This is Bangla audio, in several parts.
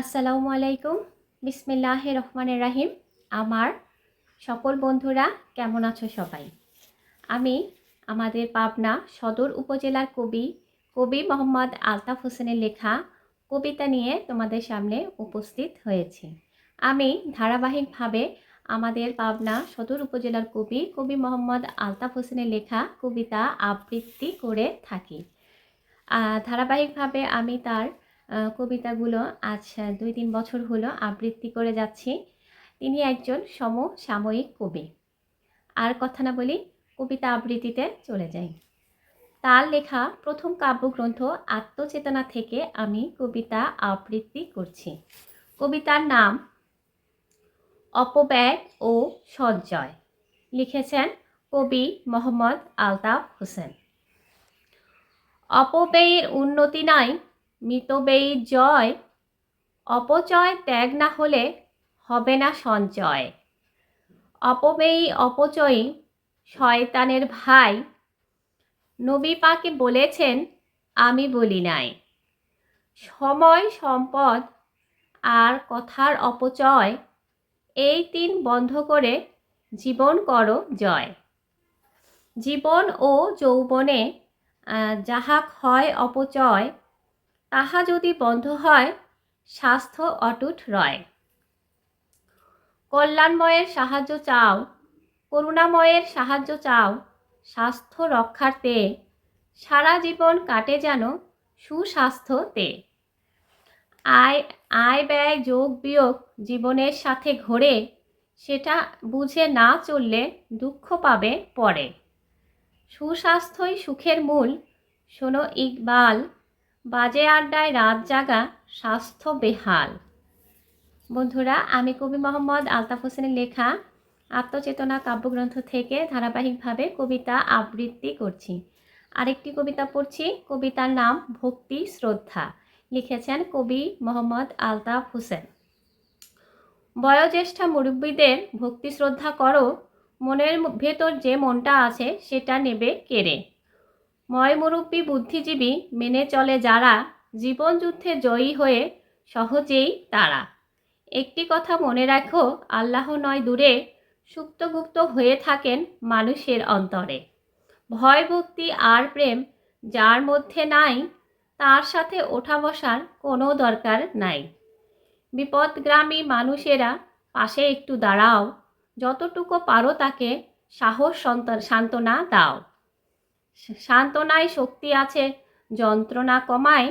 আসসালামু আলাইকুম। বিসমিল্লাহ রহমানের রাহিম। আমার সকল বন্ধুরা কেমন আছো সবাই? আমি আমাদের পাবনা সদর উপজেলার কবি কবি মোহাম্মদ আলতাফ হোসেনের লেখা কবিতা নিয়ে তোমাদের সামনে উপস্থিত হয়েছি। আমি ধারাবাহিকভাবে আমাদের পাবনা সদর উপজেলার কবি কবি মোহাম্মদ আলতাফ হোসেনের লেখা কবিতা আবৃত্তি করে থাকি। ধারাবাহিকভাবে আমি তার কবিতাগুলো আজ দুই তিন বছর হলো আবৃত্তি করে যাচ্ছি। তিনি একজন সমসাময়িক কবি। আর কথা না বলি কবিতা আবৃত্তিতে চলে যাই। তার লেখা প্রথম কাব্যগ্রন্থ আত্মচেতনা থেকে আমি কবিতা আবৃত্তি করছি। কবিতার নাম অপব্যয় ও সঞ্জয় লিখেছেন কবি মোহাম্মদ আলতাফ হোসেন। অপব্যয়ের উন্নতি নাই মিতব্যয়ীর জয়, অপচয় ত্যাগ না হলে হবে না সঞ্চয়। অপব্যয়ী, অপচয়ী শয়তানের ভাই, নবী পাকে বলেছেন, আমি বলি নাই। সময়, সম্পদ আর কথার অপচয়, এই তিন বন্ধ করে জীবন করো জয়। জীবন ও যৌবনে যাহা হয় অপচয় তাহা যদি বন্ধ হয়, স্বাস্থ্য অটুট রয়। কল্যাণময়ের সাহায্য চাও, করুণাময়ের সাহায্য চাও, স্বাস্থ্য রক্ষার্থে সারা জীবন কাটে যেন সুস্বাস্থ্যতে। আয় আয় ব্যয় যোগ বিয়োগ জীবনের সাথে ঘোরে, সেটা বুঝে না চললে দুঃখ পাবে পরে। সুস্বাস্থ্যই সুখের মূল, শোনো ইকবাল। বাজে আড্ডায় রাত জাগা স্বাস্থ্য বেহাল। বন্ধুরা, আমি কবি মোহাম্মদ আলতাফ হোসেনের লেখা আত্মচেতনা কাব্যগ্রন্থ থেকে ধারাবাহিকভাবে কবিতা আবৃত্তি করছি। আরেকটি কবিতা পড়ছি, কবিতার নাম ভক্তি শ্রদ্ধা। লিখেছেন কবি মোহাম্মদ আলতাফ হোসেন। বয়োজ্যেষ্ঠা মুরব্বীদের ভক্তি শ্রদ্ধা করো, মনের ভেতর যে মনটা আছে সেটা নেবে কেড়ে। ময় মুরব্বী বুদ্ধিজীবী মেনে চলে যারা জীবন যুদ্ধে জয়ী হয়ে সহজেই তারা। একটি কথা মনে রাখো, আল্লাহ নয় দূরে সুপ্তগুপ্ত হয়ে থাকেন মানুষের অন্তরে। ভয় ভক্তি আর প্রেম যার মধ্যে নাই, তার সাথে ওঠা বসার কোনো দরকার নাই। বিপদগ্রামী মানুষেরা পাশে একটু দাঁড়াও, যতটুকু পারো তাকে সাহস সন্ত- সান্ত্বনা দাও। সান্ত্বনায় শক্তি আছে, যন্ত্রণা কমায়,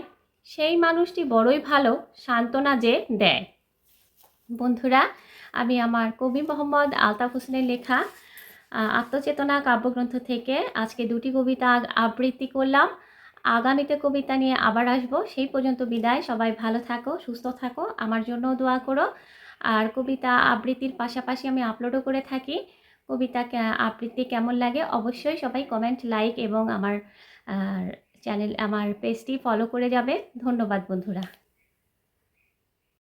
সেই মানুষটি বড়ই ভালো সান্ত্বনা যে দেয়। বন্ধুরা, আমি আমার কবি মোহাম্মদ আলতাফ হোসেনের লেখা আত্মচেতনা কাব্যগ্রন্থ থেকে আজকে দুটি কবিতা আবৃত্তি করলাম। আগামীতে কবিতা নিয়ে আবার আসব। সেই পর্যন্ত বিদায়। সবাই ভালো থাকো, সুস্থ থাকো, আমার জন্য দোয়া করো। আর কবিতা আবৃত্তির পাশাপাশি আমি আপলোডও করে থাকি। কবিতা আবৃত্তি কেমন লাগে অবশ্যই সবাই কমেন্ট লাইক এবং আমার চ্যানেল আমার পেজটি ফলো করে যাবে। ধন্যবাদ বন্ধুরা।